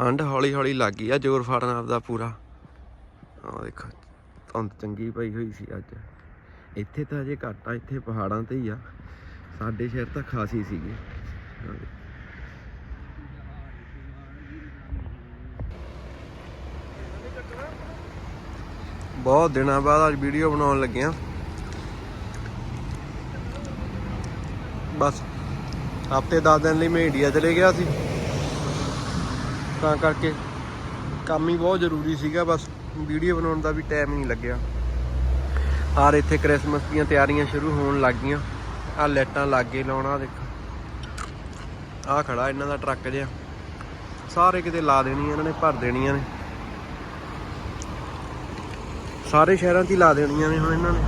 ਠੰਡ ਹੌਲੀ ਹੌਲੀ ਲੱਗ ਗਈ ਆ, ਜ਼ੋਰ ਫੜਨ ਆਪਦਾ ਪੂਰਾ। ਆ ਦੇਖੋ, ਧੁੰਦ ਚੰਗੀ ਪਈ ਹੋਈ ਸੀ ਅੱਜ। ਇੱਥੇ ਤਾਂ ਅਜੇ ਘੱਟ ਆ, ਇੱਥੇ ਪਹਾੜਾਂ ਤੇ ਹੀ ਆ। ਸਾਡੇ ਸ਼ਹਿਰ ਤਾਂ ਖਾਸੀ ਸੀਗੀ। ਬਹੁਤ ਦਿਨਾਂ ਬਾਅਦ ਅੱਜ ਵੀਡੀਓ ਬਣਾਉਣ ਲੱਗੇ ਆ। ਬਸ, ਹਫ਼ਤੇ 10 ਦਿਨ ਲਈ ਮੈਂ ਇੰਡੀਆ ਚਲੇ ਗਿਆ ਸੀ। ਤਾਂ ਕਰਕੇ ਕੰਮ ਹੀ ਬਹੁਤ ਜ਼ਰੂਰੀ ਸੀਗਾ, ਬਸ ਵੀਡੀਓ ਬਣਾਉਣ ਦਾ ਵੀ ਟਾਈਮ ਨਹੀਂ ਲੱਗਿਆ। ਆਰ ਇੱਥੇ ਕ੍ਰਿਸਮਸ ਦੀਆਂ ਤਿਆਰੀਆਂ ਸ਼ੁਰੂ ਹੋਣ ਲੱਗ ਗਈਆਂ। ਆ ਲਾਈਟਾਂ ਲਾਗੇ ਲਾਉਣਾ ਦੇਖੋ। ਆ ਖੜਾ ਇਹਨਾਂ ਦਾ ਟਰੱਕ ਜਿਹਾ। ਸਾਰੇ ਕਿਤੇ ਲਾ ਦੇਣੀ ਇਹਨਾਂ ਨੇ, ਭਰ ਦੇਣੀਆਂ ਨੇ। ਸਾਰੇ ਸ਼ਹਿਰਾਂ 'ਚ ਹੀ ਲਾ ਦੇਣੀਆਂ ਨੇ ਹੁਣ ਇਹਨਾਂ ਨੇ।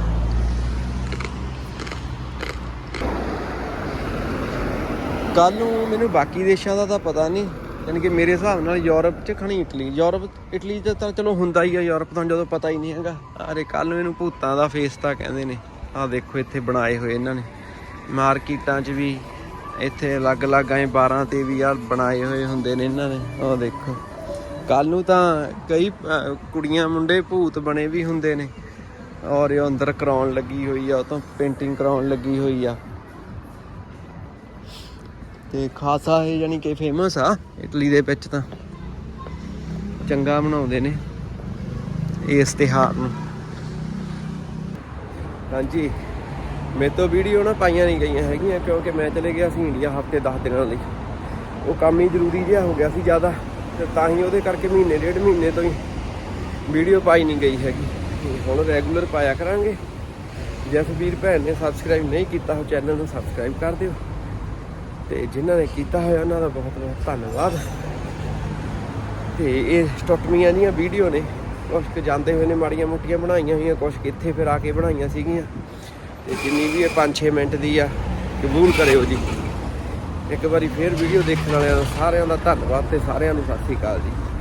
ਕੱਲ ਨੂੰ ਮੈਨੂੰ ਬਾਕੀ ਦੇਸ਼ਾਂ ਦਾ ਤਾਂ ਪਤਾ ਨਹੀਂ। ਯਾਨੀ ਕਿ ਮੇਰੇ ਹਿਸਾਬ ਨਾਲ ਯੂਰਪ 'ਚ ਖਣੀ ਇਟਲੀ। ਯੂਰਪ, ਇਟਲੀ 'ਚ ਤਾਂ ਚਲੋ ਹੁੰਦਾ ਹੀ ਆ, ਯੂਰਪ ਤਾਂ ਜਦੋਂ ਪਤਾ ਹੀ ਨਹੀਂ ਹੈਗਾ। ਅਰੇ ਕੱਲ ਨੂੰ ਇਹਨੂੰ ਭੂਤਾਂ ਦਾ ਫੇਸ ਤਾਂ ਕਹਿੰਦੇ ਨੇ। ਆਹ ਦੇਖੋ, ਇੱਥੇ ਬਣਾਏ ਹੋਏ ਇਹਨਾਂ ਨੇ। ਮਾਰਕੀਟਾਂ 'ਚ ਵੀ ਇੱਥੇ ਅਲੱਗ-ਅਲੱਗ ਐ 12 ਤੇ ਵੀ ਆ ਬਣਾਏ ਹੋਏ ਹੁੰਦੇ ਨੇ ਇਹਨਾਂ ਨੇ। ਆਹ ਦੇਖੋ। ਕੱਲ ਨੂੰ ਤਾਂ ਕਈ ਕੁੜੀਆਂ, ਮੁੰਡੇ ਭੂਤ ਬਣੇ ਵੀ ਹੁੰਦੇ ਨੇ। ਔਰ ਇਹ ਅੰਦਰ ਕਰਾਉਣ ਲੱਗੀ ਹੋਈ ਆ, ਉਹ ਤੋਂ ਪੇਂਟਿੰਗ ਕਰਾਉਣ ਲੱਗੀ ਹੋਈ ਆ। ਤੇ ਖਾਸਾ ਇਹ ਯਾਨੀ ਕਿ ਫੇਮਸ ਆ ਇਟਲੀ ਦੇ ਵਿੱਚ ਤਾਂ। ਚੰਗਾ ਬਣਾਉਂਦੇ ਨੇ ਇਸ ਤਿਉਹਾਰ ਨੂੰ। ਹਾਂਜੀ, ਮੇਰੇ ਤੋਂ ਵੀਡੀਓ ਨਾ ਪਾਈਆਂ ਨਹੀਂ ਗਈਆਂ ਹੈਗੀਆਂ ਕਿਉਂਕਿ ਮੈਂ ਚਲੇ ਗਿਆ ਸੀ ਇੰਡੀਆ ਹਫ਼ਤੇ 10 ਦਿਨਾਂ ਲਈ। ਉਹ ਕੰਮ ਹੀ ਜ਼ਰੂਰੀ ਜਿਹਾ ਹੋ ਗਿਆ ਸੀ ਜ਼ਿਆਦਾ ਤੇ ਤਾਂ ਹੀ ਉਹਦੇ ਕਰਕੇ ਮਹੀਨੇ, ਡੇਢ ਮਹੀਨੇ ਤੋਂ ਹੀ ਵੀਡੀਓ ਪਾਈ ਨਹੀਂ ਗਈ ਹੈਗੀ। ਹੁਣ ਰੈਗੂਲਰ ਪਾਇਆ ਕਰਾਂਗੇ। ਜਿਸ ਵੀਰ ਭੈਣ ਨੇ ਸਬਸਕ੍ਰਾਈਬ ਨਹੀਂ ਕੀਤਾ, ਉਹ ਚੈਨਲ ਨੂੰ ਸਬਸਕ੍ਰਾਈਬ ਕਰ ਦਿਓ। ਤੇ ਜਿਨ੍ਹਾਂ ਨੇ ਕੀਤਾ ਹੋਇਆ ਉਹਨਾਂ ਦਾ ਬਹੁਤ ਬਹੁਤ ਧੰਨਵਾਦ। ਤੇ ਇਹ ਸਟੋਟਮੀਆਂ ਦੀਆਂ ਵੀਡੀਓ ਨੇ। ਕੁਛ ਕੁ ਜਾਂਦੇ ਹੋਏ ਨੇ, ਮਾੜੀਆਂ ਮੋਟੀਆਂ ਬਣਾਈਆਂ ਹੋਈਆਂ, ਕੁਛ ਕਿੱਥੇ ਫਿਰ ਆ ਕੇ ਬਣਾਈਆਂ ਸੀਗੀਆਂ। ਤੇ ਜਿੰਨੀ ਵੀ ਇਹ 5-6 ਮਿੰਟ ਦੀ ਆ, ਕਬੂਲ ਕਰਿਓ ਜੀ। ਇੱਕ ਵਾਰੀ ਫੇਰ ਵੀਡੀਓ ਦੇਖਣ ਵਾਲਿਆਂ ਦਾ ਸਾਰਿਆਂ ਦਾ ਧੰਨਵਾਦ ਤੇ ਸਾਰਿਆਂ ਨੂੰ ਸਤਿ ਸ੍ਰੀ ਅਕਾਲ ਜੀ।